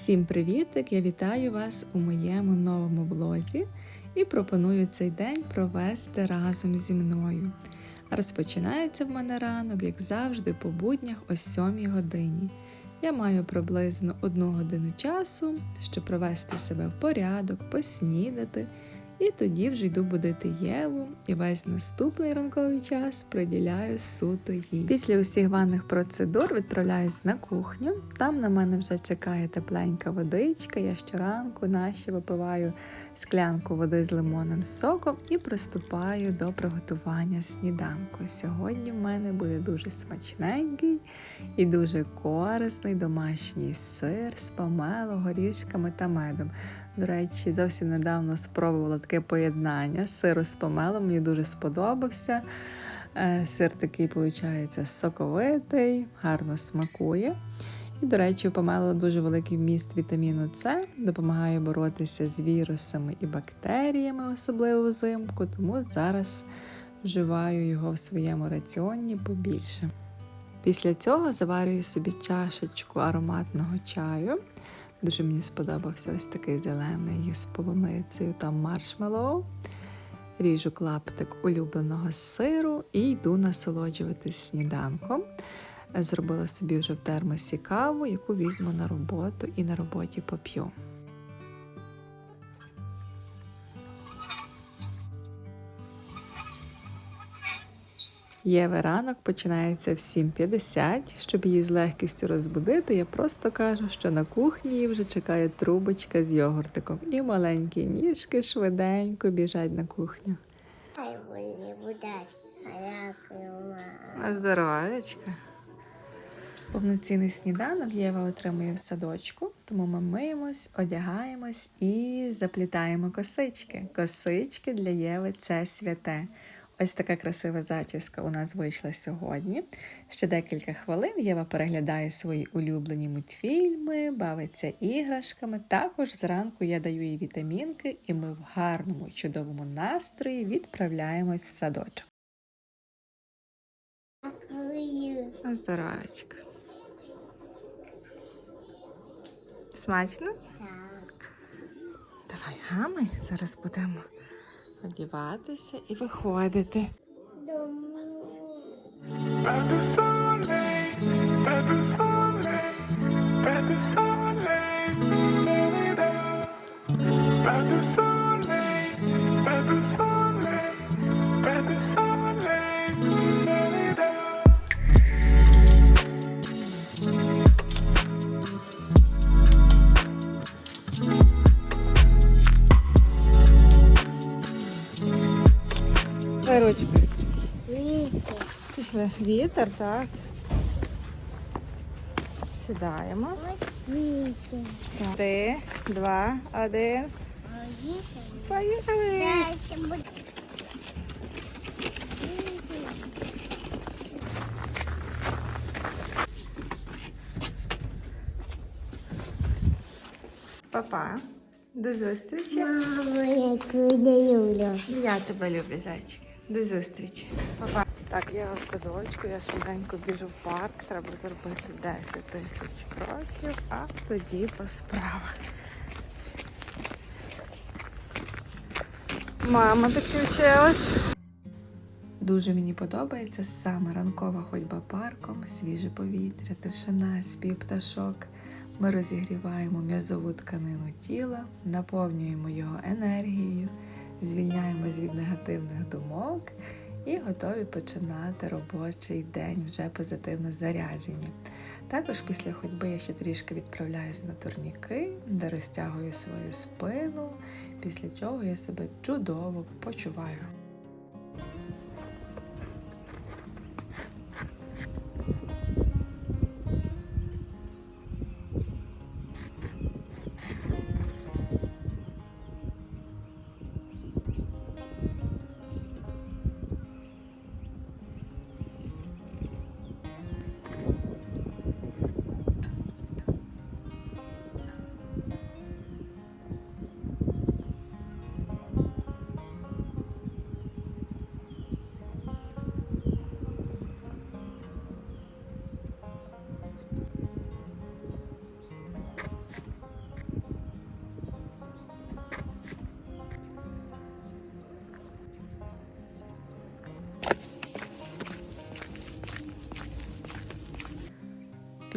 Всім привітик! Я вітаю вас у моєму новому блозі і пропоную цей день провести разом зі мною. Розпочинається в мене ранок, як завжди, по буднях о 7 годині. Я маю приблизно одну годину часу, щоб провести себе в порядок, поснідати, і тоді вже йду будити Єву, і весь наступний ранковий час приділяю суто їй. Після усіх ванних процедур відправляюсь на кухню. Там на мене вже чекає тепленька водичка. Я щоранку наші випиваю склянку води з лимонним соком і приступаю до приготування сніданку. Сьогодні в мене буде дуже смачненький і дуже корисний домашній сир з помело, горішками та медом. До речі, зовсім недавно спробувала таке поєднання сиру з помелом. Мені дуже сподобався. Е, Сир такий, виходить, соковитий, гарно смакує. І, до речі, у помело дуже великий вміст вітаміну С, допомагає боротися з вірусами і бактеріями, особливо взимку, тому зараз вживаю його в своєму раціоні побільше. Після цього заварюю собі чашечку ароматного чаю. Дуже мені сподобався ось такий зелений з полуницею та маршмеллоу. Ріжу клаптик улюбленого сиру і йду насолоджуватись сніданком. Зробила собі вже в термосі каву, яку візьму на роботу і на роботі поп'ю. Єве ранок починається в 7.50. Щоб її з легкістю розбудити, я просто кажу, що на кухні її вже чекає трубочка з йогуртиком, і маленькі ніжки швиденько біжать на кухню. Хай вони будуть. Дякую, мама. На. Повноцінний сніданок Єва отримує в садочку, тому ми миємось, одягаємось і заплітаємо косички. Косички для Єви це святе. Ось така красива зачіска у нас вийшла сьогодні. Ще декілька хвилин Єва переглядає свої улюблені мультфільми, бавиться іграшками. Також зранку я даю їй вітамінки, і ми в гарному, чудовому настрої відправляємось в садочок. Здоровечка. Смачно? Так. Давай, гами, зараз будемо одіватися і виходити. Pas de soleil, pas de soleil, pas de soleil, Ручки. Вітер. Пішли. Вітер, так. Сідаємо. Вітер. Три, два, один. А. Поїхали! Дайте. Папа. До зустрічі. Мама, яку не люблю. Я тебе люблю, зайчик. До зустрічі. Папа. Так, я в садочку, я швиденько біжу в парк, треба зробити 10 тисяч кроків, а тоді по справах. Мама підключилась. Дуже мені подобається саме ранкова ходьба парком, свіже повітря, тишина, спів пташок. Ми розігріваємо м'язову тканину тіла, наповнюємо його енергією, звільняємось від негативних думок і готові починати робочий день вже позитивно заряджені. Також після ходьби я ще трішки відправляюсь на турніки, де розтягую свою спину, після чого я себе чудово почуваю.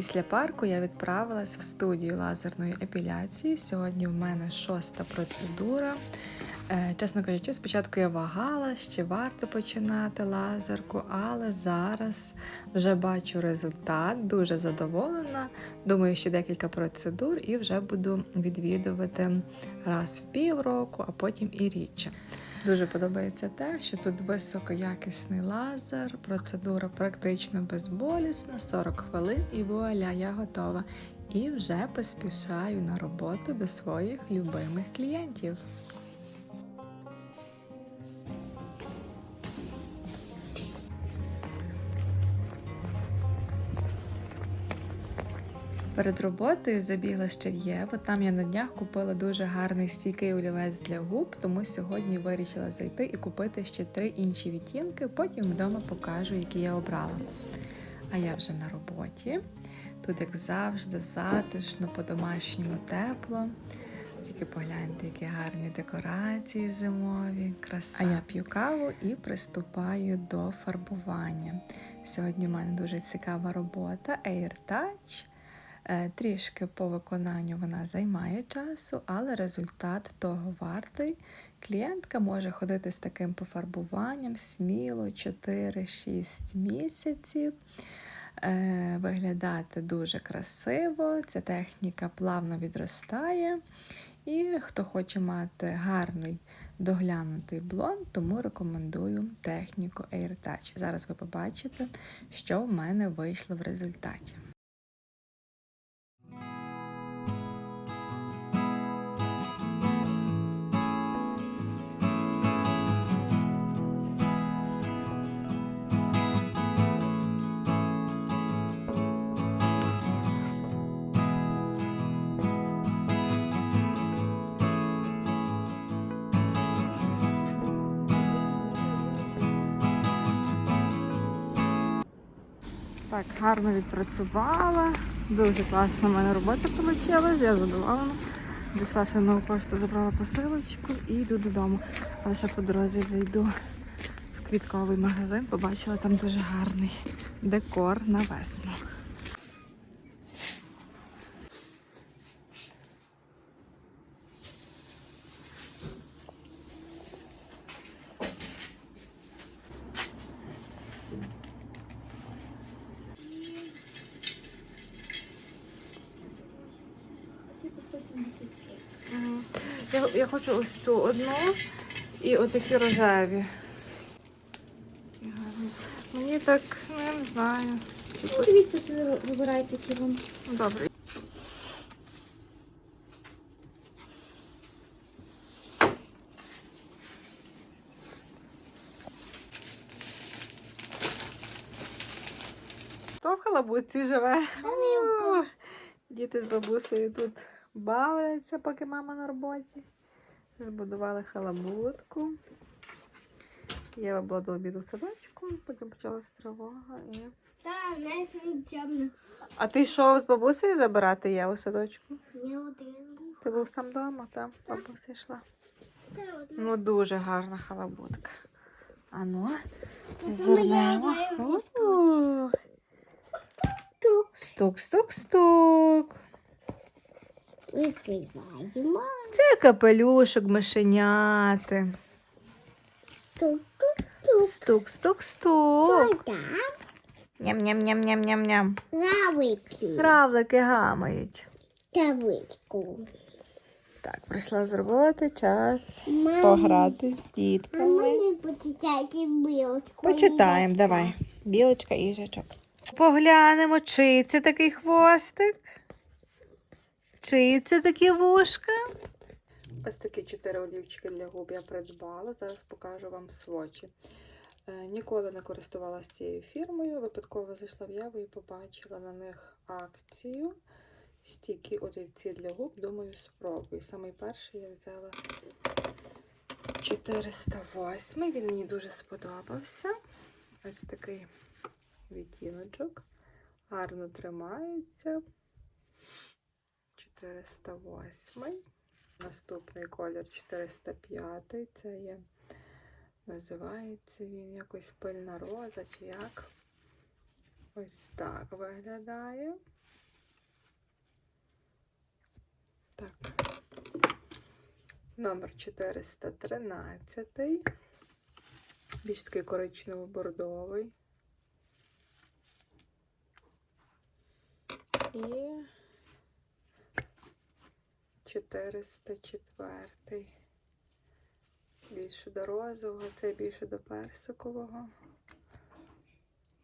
Після парку я відправилась в студію лазерної епіляції. Сьогодні в мене шоста процедура. Е, Чесно кажучи, спочатку я вагала, чи варто починати лазерку, але зараз вже бачу результат, дуже задоволена. Думаю, ще декілька процедур і вже буду відвідувати раз в півроку, а потім і рідше. Дуже подобається те, що тут високоякісний лазер, процедура практично безболісна, 40 хвилин і вуаля, я готова. І вже поспішаю на роботу до своїх любимих клієнтів. Перед роботою забігла ще в Єву. Там я на днях купила дуже гарний стійкий олівець для губ, тому сьогодні вирішила зайти і купити ще три інші відтінки. Потім вдома покажу, які я обрала. А я вже на роботі. Тут, як завжди, затишно, по-домашньому тепло. Тільки погляньте, які гарні декорації зимові, краса. А я п'ю каву і приступаю до фарбування. Сьогодні в мене дуже цікава робота Air. Е, Трішки по виконанню вона займає часу, але результат того вартий. Клієнтка може ходити з таким пофарбуванням сміло 4-6 місяців. Е, Виглядати дуже красиво, ця техніка плавно відростає. І хто хоче мати гарний доглянутий блонд, тому рекомендую техніку Air Touch. Зараз ви побачите, що в мене вийшло в результаті. Так, гарно відпрацювала. Дуже класна в мене робота вийшла, я задоволена. Дійшла ще на пошту, забрала посилочку і йду додому. Але ще по дорозі зайду в квітковий магазин, побачила там дуже гарний декор на весну. Це по 173. Я, хочу ось цю одну і отакі рожеві. Мені так, ну я не знаю. Ну, дивіться, собі вибирайте, які вам. Ну, Добре. Хто в халабутці живе? Діти з бабусею тут бавляться, поки мама на роботі. Збудували халабутку. Єва була до обіду в садочку, потім почалась тривога і. Так, не темно. А ти йшов з бабусею забирати Єву в садочку? Не один був. Ти був сам вдома, так? Бабуся йшла. Та одна. Ну, дуже гарна халабутка. А ну, це. У. Стук, стук, стук. Відкриваємо. Це капелюшок мишеняти. Тук, Стук, стук, стук. Ням-ням-ням-ням-ням-ням. лавики. Равлики гамають. Тавичку. Так, прийшла з роботи, час Мам. пограти з дітками. мене почитайте білочку. Почитаємо, давай. Білочка і їжачок. Поглянемо, чий це такий хвостик. Чиї це такі вушка. Ось такі чотири олівчики для губ я придбала. Зараз покажу вам свочі. Е, Ніколи не користувалася цією фірмою. Випадково зайшла в Яву і побачила на них акцію. Стійкі олівці для губ, думаю, спробую. Самий перший я взяла 408. Він мені дуже сподобався. Ось такий відтіночок. Гарно тримається. 408. Наступний колір 405. Це є, називається він якось пильна роза, чи як. Ось так виглядає. Так. Номер 413. Більш такий коричнево-бордовий. І 404. Більше до розового, цей більше до персикового.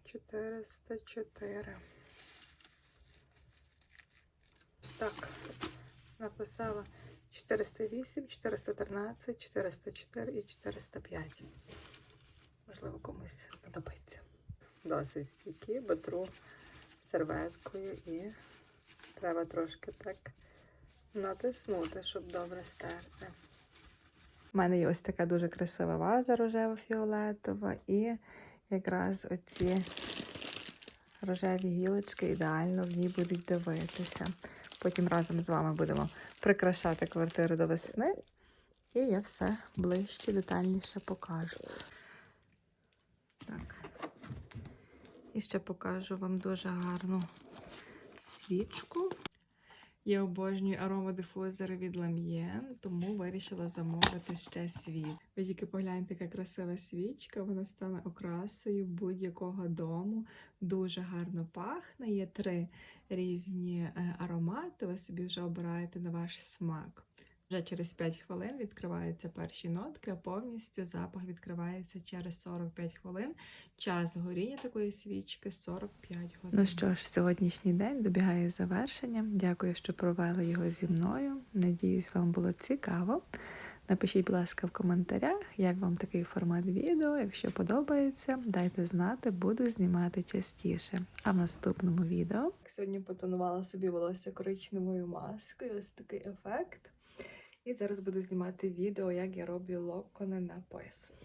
404. Ось так. Написала 408, 413, 404 і 405. Можливо, комусь знадобиться. Досить стійкі, бо тру серветкою і треба трошки так натиснути, щоб добре стерти. У мене є ось така дуже красива ваза рожево-фіолетова, і якраз оці рожеві гілочки ідеально в ній будуть дивитися. Потім разом з вами будемо прикрашати квартиру до весни, і я все ближче, детальніше покажу. Так. І ще покажу вам дуже гарну свічку. Я обожнюю аромадифузори від Lamien, тому вирішила замовити ще світ. Ви тільки погляньте, яка красива свічка, вона стане окрасою будь-якого дому. Дуже гарно пахне. Є три різні е, аромати. Ви собі вже обираєте на ваш смак. Вже через 5 хвилин відкриваються перші нотки, а повністю запах відкривається через 45 хвилин. Час горіння такої свічки 45 годин. Ну що ж, сьогоднішній день добігає завершення. Дякую, що провели його зі мною. Надіюсь, вам було цікаво. Напишіть, будь ласка, в коментарях, як вам такий формат відео. Якщо подобається, дайте знати, буду знімати частіше. А в наступному відео сьогодні потонувала собі волосся коричневою маскою. Ось такий ефект. І зараз буду знімати відео, як я роблю локони на пояс.